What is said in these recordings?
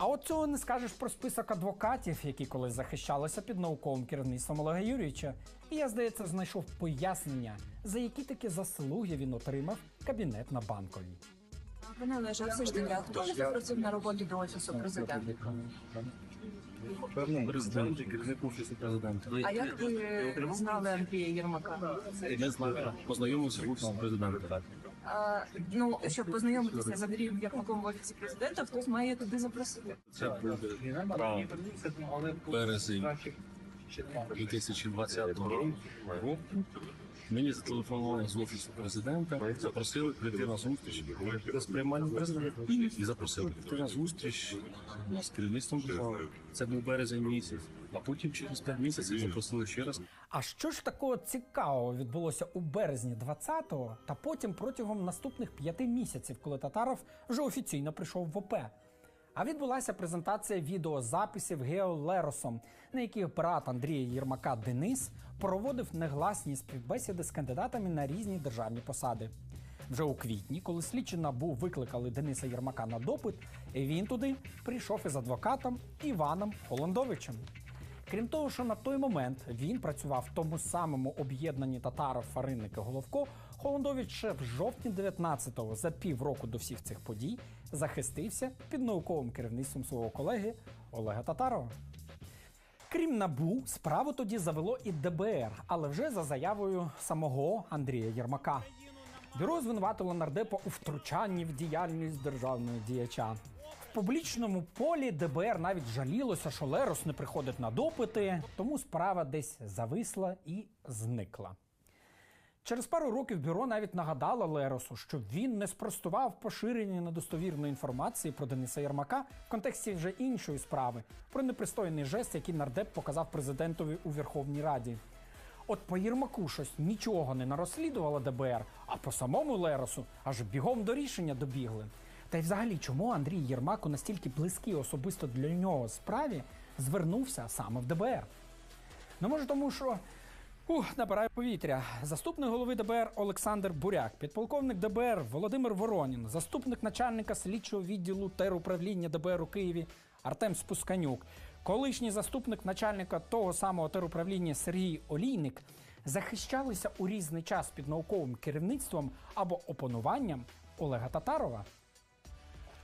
А от цього не скажеш про список адвокатів, які колись захищалися під науковим керівництвом Олега Юрійовича. І я, здається, знайшов пояснення, за які такі заслуги він отримав кабінет на банковій. Пане Олеже, все ж таки, а хто не запросив на роботу до офісу президента? Президент і керівник офісу президента. А як ви знали Андрія Єрмака? Не знаю, познайомився в офісі президента. Ну, щоб познайомитися з Андрієм Єрмаком в офісі президента, хтось має туди запросити. Це буде правда. Березень 2020 року. Мені зателефонували з офісу президента, запросили прийти на зустріч з приймальним президента і запросили прийти на зустріч з керівництвом держави. Це був березень місяць, а потім через 5 місяців запросили ще раз. А що ж такого цікавого відбулося у березні 20-го та потім протягом наступних п'яти місяців, коли Татаров вже офіційно прийшов в ОП? А відбулася презентація відеозаписів Гео Леросом, на яких брат Андрія Єрмака Денис проводив негласні співбесіди з кандидатами на різні державні посади. Вже у квітні, коли слідчі набу викликали Дениса Єрмака на допит, він туди прийшов із адвокатом Іваном Холондовичем. Крім того, що на той момент він працював в тому самому об'єднанні татаров Фаринники Головко, Холондович ще в жовтні 19-го, за півроку до всіх цих подій, захистився під науковим керівництвом свого колеги Олега Татарова. Крім набу, справу тоді завело і ДБР, але вже за заявою самого Андрія Єрмака. Бюро звинуватило нардепа у втручанні в діяльність державного діяча. В публічному полі ДБР навіть жалілося, що Лерос не приходить на допити, тому справа десь зависла і зникла. Через пару років бюро навіть нагадало Леросу, що він не спростував поширення недостовірної інформації про Дениса Єрмака в контексті вже іншої справи про непристойний жест, який нардеп показав президентові у Верховній Раді. От по Єрмаку щось нічого не нарозслідувало ДБР, а по самому Леросу аж бігом до рішення добігли. Та й взагалі, чому Андрій Єрмак у настільки близькій особисто для нього справі звернувся саме в ДБР? Ну, може, тому що Ух, набираю повітря. Заступник голови ДБР Олександр Буряк, підполковник ДБР Володимир Воронін, заступник начальника слідчого відділу теруправління ДБР у Києві Артем Спусканюк, колишній заступник начальника того самого теруправління Сергій Олійник захищалися у різний час під науковим керівництвом або опануванням Олега Татарова.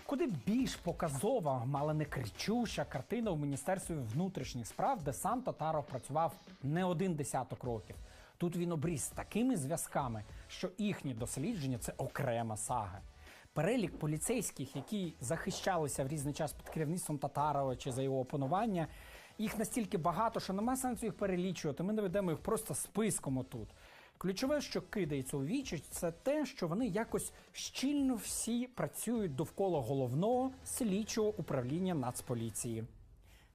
Куди більш показова, мало не кричуща картина в Міністерстві внутрішніх справ, де сам Татаров працював не один десяток років. Тут він обріз такими зв'язками, що їхні дослідження це окрема сага. Перелік поліцейських, які захищалися в різний час під керівництвом Татарова чи за його опанування, їх настільки багато, що нема сенсу їх перелічувати. Ми наведемо їх просто списком отут. Ключове, що кидається у вічі, це те, що вони якось щільно всі працюють довкола головного слідчого управління Нацполіції.